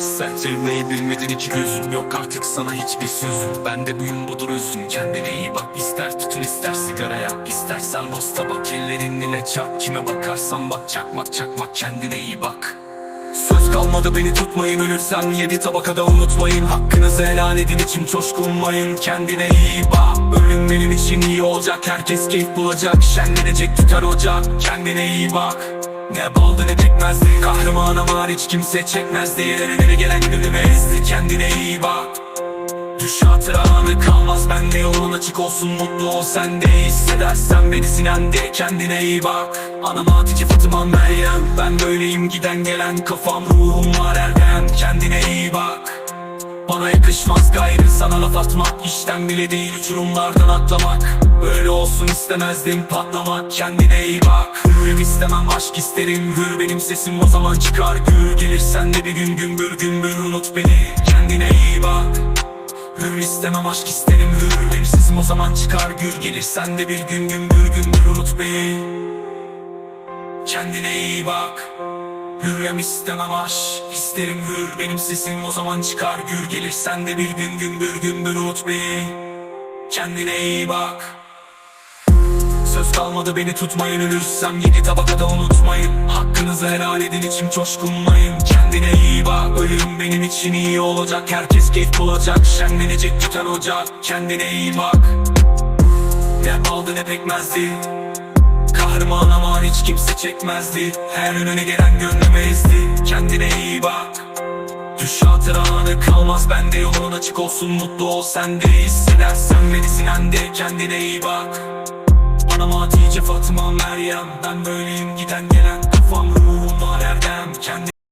Sen sevmeyi bilmedin iki gözüm yok. Artık sana hiçbir sözüm. Ben de buyum budur özüm. Kendine iyi bak ister tutun ister sigara yak İstersen boz tabak ellerin ile çak. Kime bakarsan bak çakmak çakmak kendine iyi bak. Söz kalmadı beni tutmayın. Ölürsem yedi tabakada unutmayın. Hakkınızı helal edin için coşkunmayın. Kendine iyi bak. Ölüm benim için iyi olacak. Herkes keyif bulacak. Şenlenecek tutar ocak. Kendine iyi bak Ne baldı ne pekmezdi kahramanım hariç kimse çekmezdi. Yerine gelen gönlüme ezdi kendine iyi bak. Düş hatıranı kalmaz bende yolun açık olsun mutlu ol sen de. Hissedersen beni sinende kendine iyi bak. Anam Hatice Fatıma Meryem ben böyleyim giden gelen kafam ruhum var erdem. Kendine iyi bak. Bana yakışmaz gayrı sana laf atmak işten bile değil uçurumlardan atlamak. Böyle olsun istemezdim. Patlamak kendine iyi bak. Hürrem istemem aşk isterim. Hür benim sesim o zaman çıkar. Gür Gelirsen de bir gün gümbür gümbür unut beni. Kendine iyi bak. Hür istemem aşk isterim. Hür Benim sesim o zaman çıkar. Gür Gelirsen de bir gün gümbür gümbür unut beni. Kendine iyi bak. Hürrem istemem aşk isterim. Hür Benim sesim o zaman çıkar. Gür Gelirsen de bir gün gümbür gümbür unut beni. Kendine iyi bak kalmadı beni tutmayın ölürsem Yedi tabakada unutmayın. Hakkınızı helal edin içim coşkunmayın. Kendine iyi bak ölüm benim için iyi olacak. Herkes keyif bulacak Şenlenecek tutan ocak. Kendine iyi bak. Ne baldı ne pekmezdi. Kahraman aman hiç kimse çekmezdi. Her önüne gelen gönlüme ezdi. Kendine iyi bak. Düş hatıranı kalmaz bende yolun açık olsun. Mutlu ol sen de hissedersen beni sinende Kendine iyi bak Anam Hatice Fatıma Meryem. Ben böyleyim giden gelen Kafam ruhum var erdem. Kendi